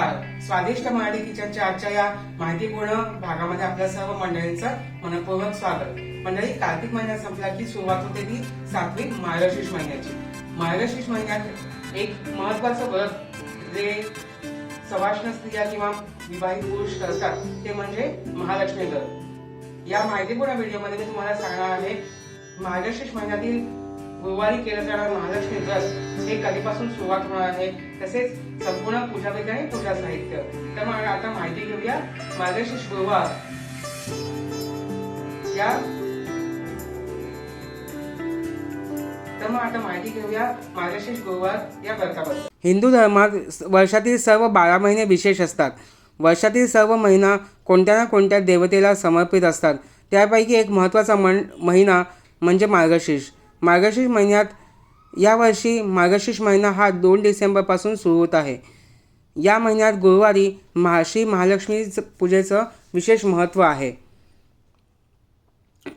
नमस्कार स्वादिष्ट मराठी किचनच्या आजच्या या माहितीपूर्ण भागामध्ये आपल्या सर्व मंडळींचं मनपूर्वक स्वागत. मंडळी कार्तिक महिन्यात संपला की सुरुवात होते ती सात्विक मार्गशीर्ष महिन्याची. मार्गशीर्ष महिन्यात एक महत्वाचं व्रत. जे सवाष्ण स्त्रिया किंवा विवाहित पुरुष करतात ते म्हणजे महालक्ष्मी व्रत. या माहितीपूर्ण व्हिडिओमध्ये मी तुम्हाला सांगणार आहे मार्गशीर्ष महिन्यातील गुरुवारी केलं जाणार महालक्ष्मी व्रत हे कधीपासून सुरुवात होणार आहे? तसेच संपूर्ण पूजापैकी विधी आणि पूजा साहित्य. तर मग आता माहिती घेऊया मार्गशीर्ष गुरुवार. या. तर मग आता माहिती घेऊया मार्गशीर्ष गुरुवार या व्रताबद्दल. हिंदू धर्मात वर्षातील सर्व बारा महिने विशेष असतात. वर्षातील सर्व महिना कोणत्या ना कोणत्या देवतेला समर्पित असतात. त्यापैकी एक महत्त्वाचा मन महिना म्हणजे मार्गशीर्ष. मार्गशीर्ष महिन्यात यावर्षी मार्गशीर्ष महिना हा दोन डिसेंबरपासून सुरू होत आहे. या महिन्यात गुरुवारी महा श्री महालक्ष्मी पूजेचं विशेष महत्त्व आहे.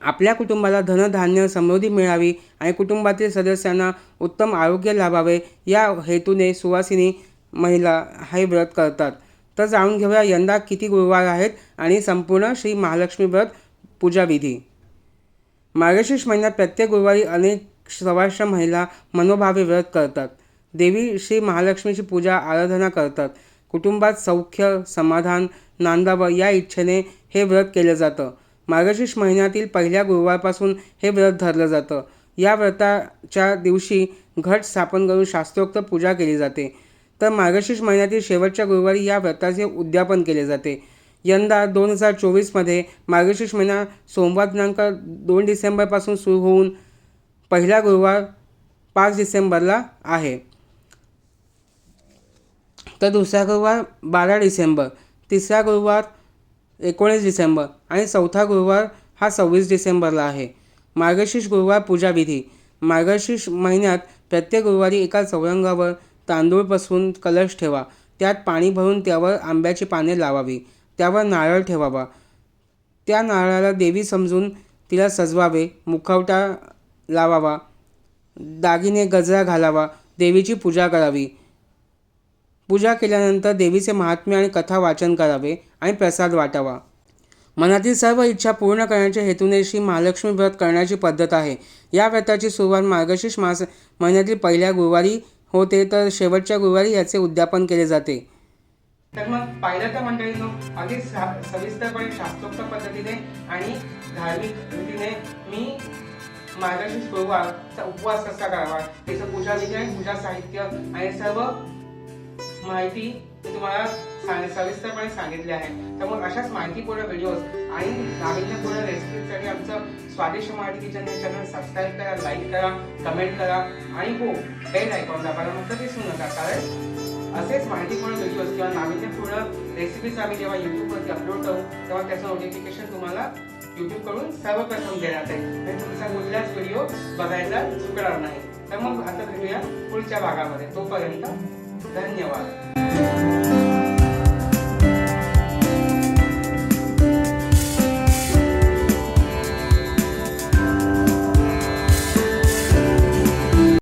आपल्या कुटुंबाला धनधान्य समृद्धी मिळावी आणि कुटुंबातील सदस्यांना उत्तम आरोग्य लाभावे या हेतूने सुवासिनी महिला हे व्रत करतात. तर जाणून घेऊया यंदा किती गुरुवार आहेत आणि संपूर्ण श्री महालक्ष्मी व्रत पूजाविधी. मार्गशीर्ष महिन्यात प्रत्येक गुरुवारी अनेक सवाष्ण महिला मनोभावे व्रत करतात. देवी श्री महालक्ष्मीची पूजा आराधना करतात. कुटुंबात सौख्य समाधान नांदावं या इच्छेने हे व्रत केलं जातं. मार्गशीर्ष महिन्यातील पहिल्या गुरुवारपासून हे व्रत धरलं जातं. या व्रताच्या दिवशी घट स्थापन करून शास्त्रोक्त पूजा केली जाते. तर मार्गशीर्ष महिन्यातील शेवटच्या गुरुवारी या व्रताचे उद्यापन केले जाते. यंदा दोन हजार चोवीसमध्ये मार्गशीर्ष महिना सोमवार दिनांक दोन डिसेंबरपासून सुरू होऊन पहिला गुरुवार पाच डिसेंबरला आहे. तर दुसरा गुरुवार बारा डिसेंबर तिसरा गुरुवार एकोणीस डिसेंबर आणि चौथा गुरुवार हा सव्वीस डिसेंबरला आहे. मार्गशीर्ष गुरुवार पूजाविधी मार्गशीर्ष महिन्यात प्रत्येक गुरुवारी एका चौरंगावर तांदूळ पसरून कलश ठेवा. त्यात पाणी भरून त्यावर आंब्याची पाने लावावी. त्यावर नारळ ठेवावा. त्या नारळाला देवी समजून तिला सजवावे मुखवटा लावावा दागिने गजरा घालावा देवीची पूजा करावी. पूजा केल्यानंतर देवीचे महात्म्य आणि कथा वाचन करावे आणि प्रसाद वाटावा. मनातील सर्व इच्छा पूर्ण करण्याच्या हेतूने श्री महालक्ष्मी व्रत करण्याची पद्धत आहे. या व्रताची सुरुवात मार्गशीर्ष मास महिन्यातील पहिल्या गुरुवारी होते तर शेवटच्या गुरुवारी याचे उद्यापन केले जाते. तर मग पाहिलं तर मंडळीनो अगदी सा- सविस्तरपणे शास्त्रोक्त पद्धतीने आणि धार्मिक रीतीने मी मार्गशीर्ष गुरुवारचा उपवास कसा करावा त्याचं पूजा विधी आणि पूजा साहित्य आणि सर्व माहिती मी तुम्हाला सांग सविस्तरपणे सांगितले आहे. तर मग अशाच माहितीपूर्ण व्हिडिओज आणि नाविन्यपूर्ण रेसिपीसाठी आमचं स्वादिष्ट मराठी किचन हे चॅनल सबस्क्राईब करा लाईक करा कमेंट करा आणि हो बेल आयकॉन दाबायला मात्र विसरू नका कारण असेच माहितीपूर्ण व्हिडिओज किंवा नाविन्यपूर्ण रेसिपीज आम्ही जेव्हा यूट्यूबवरती अपलोड करू तेव्हा त्याचं नोटिफिकेशन तुम्हाला यूट्यूबकडून सर्वप्रथम देण्यात येईल. आणि तुमचा कुठलाच व्हिडिओ बघायला चुकणार नाही. तर मग आता भेटूया पुढच्या भागामध्ये. तोपर्यंत धन्यवाद.